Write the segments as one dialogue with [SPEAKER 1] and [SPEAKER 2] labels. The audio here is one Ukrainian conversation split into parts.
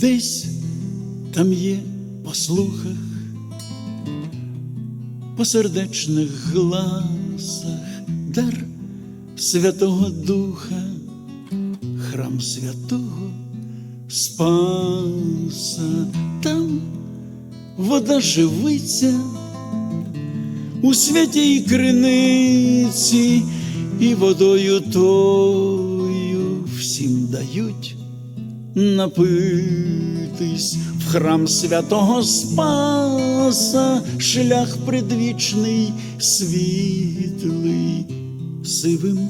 [SPEAKER 1] Десь там є по слухах, по сердечних гласах дар Святого Духа, храм святого Спаса, там вода живиться у святій криниці, і водою тою всім дають напитись в храм святого Спаса, шлях предвічний, світлий, сивим,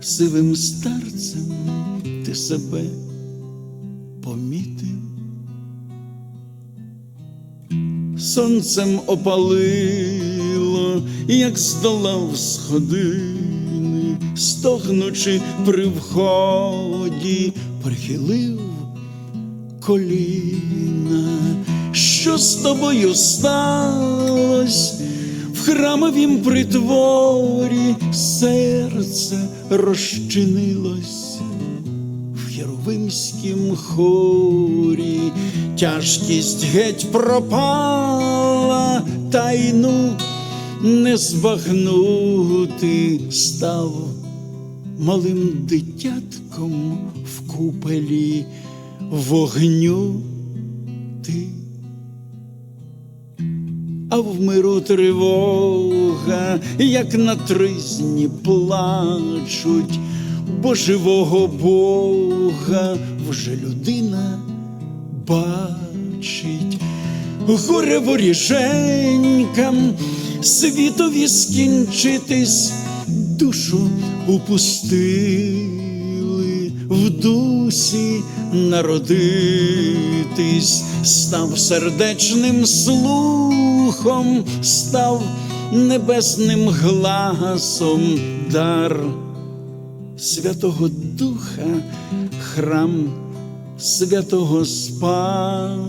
[SPEAKER 1] сивим старцем ти себе помітив. Сонцем опалило, як здолав сходини, стогнучи при вході, прихилив коліна. Що з тобою сталось? В храмовім притворі серце розчинилось в херовимськім хорі тяжкість геть пропала, тайну не збагнути став малим дитятком в купелі вогню ти. А в миру тривога, як на тризні плачуть, бо живого Бога вже людина бачить. Горе воріженькам світові скінчитись, душу упустили, в дусі народитись, став сердечним слухом, став небесним гласом дар Святого Духа, храм Святого Спаса.